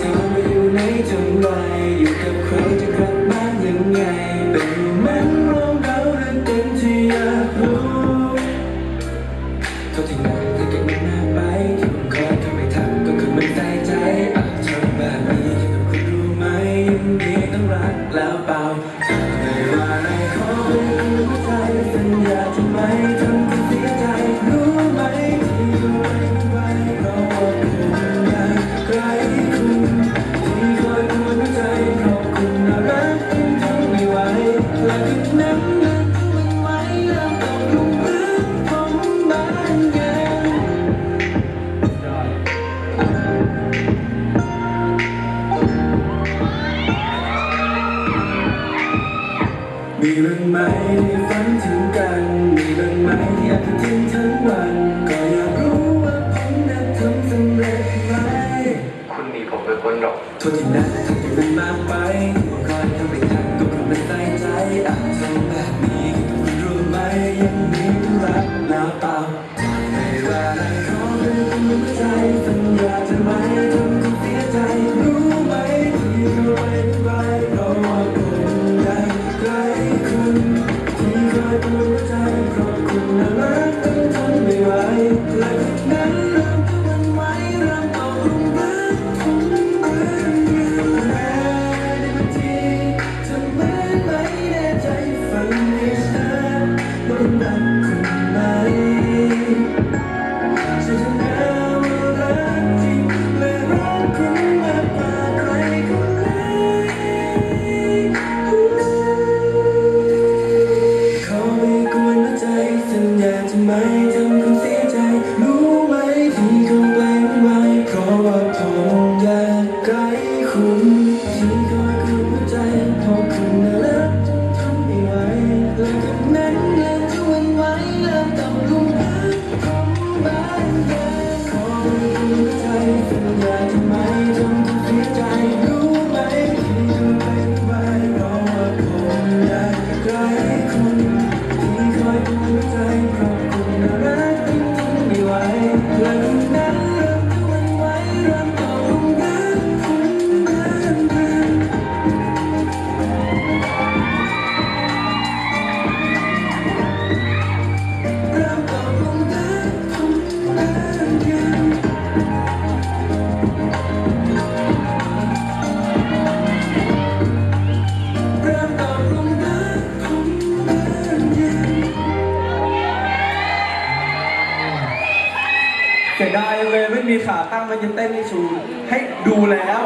เธอมาอยู่ในจังไรอยู่กับใครจะกลับบ้านยังไงเป็นอยู่มัร้องเราเรื่องเต็มที่อยากรู้เขาทิ้งมันถ้าเก่งหน้าไปที่ผมขอทำไม่ทำก็คือมันใส่ใจอาะทำแบบนี้คุณรู้ไหมยังดีต้องรักแล้วเปล่า มีบ้างไหมที่ฝันถึงกัน มีบ้างไหมที่อาจจะทิ้งทั้งวัน ก็อยากรู้ว่าผมนั้ทำสำเร็จไหม คุณหนีผมไปพ้นหรอก โทษทีนะทำอย่างนั้นมากไปก่อนทำไม่ทันก็คงไม่ใส่ใจอาจทำแบบนี้ เสียดายเลยไม่มีขาตั้งมันจะเต้นให้ชูให้ดูแล้ว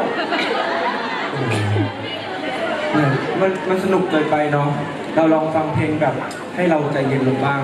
เนี่ยมันมันสนุกเกินไปเนาะเราลองฟังเพลงแบบให้เราใจเย็นลงบ้าง